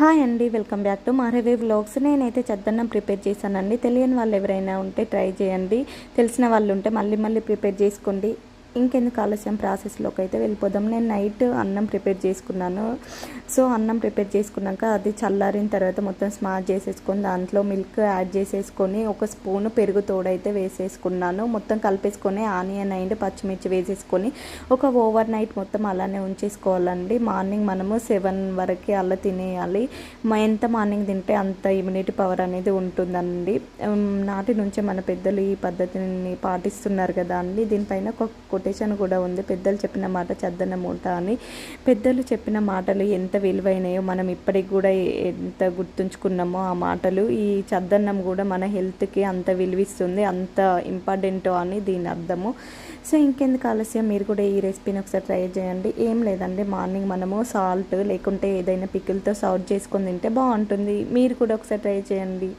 Hi అండి welcome back to మారేవే vlogs. నేనైతే చద్దన్నం ప్రిపేర్ చేశానండి. తెలియని వాళ్ళు ఎవరైనా ఉంటే ట్రై చేయండి. తెలిసిన వాళ్ళు ఉంటే మళ్ళీ మళ్ళీ ప్రిపేర్ చేసుకోండి. ఇంకెందుకు ఆలస్యం ప్రాసెస్లోకి అయితే వెళ్ళిపోదాం. నేను నైట్ అన్నం ప్రిపేర్ చేసుకున్నాను. సో అన్నం ప్రిపేర్ చేసుకున్నాక అది చల్లారిన తర్వాత మొత్తం స్మాష్ చేసేసుకొని దాంట్లో మిల్క్ యాడ్ చేసేసుకొని ఒక స్పూన్ పెరుగు తోడైతే వేసేసుకున్నాను. మొత్తం కలిపేసుకొని ఆనియన్ అండ్ పచ్చిమిర్చి వేసేసుకొని ఒక ఓవర్ నైట్ మొత్తం అలానే ఉంచేసుకోవాలండి. మార్నింగ్ మనము సెవెన్ వరకు అలా తినేయాలి. ఎంత మార్నింగ్ తింటే అంత ఇమ్యూనిటీ పవర్ అనేది ఉంటుందండి. నాటి నుంచే మన పెద్దలు ఈ పద్ధతిని పాటిస్తున్నారు కదా అండి. దీనిపైన ఒక కొటేషన్ కూడా ఉంది. పెద్దలు చెప్పిన మాట చద్దన మూట అని. పెద్దలు చెప్పిన మాటలు ఎంత విలువైనయో మనం ఇప్పటికి కూడా ఎంత గుర్తుంచుకున్నామో ఆ మాటలు. ఈ చద్దన్నం కూడా మన హెల్త్కి అంత విలువిస్తుంది అంత ఇంపార్టెంటో అని దీని అర్థము. సో ఇంకెందుకు ఆలస్యం? మీరు కూడా ఈ రెసిపీని ఒకసారి ట్రై చేయండి. ఏం లేదండి మార్నింగ్ మనము సాల్ట్ లేకుంటే ఏదైనా పికిల్తో సర్వ్ చేసుకొని తింటే బాగుంటుంది. మీరు కూడా ఒకసారి ట్రై చేయండి.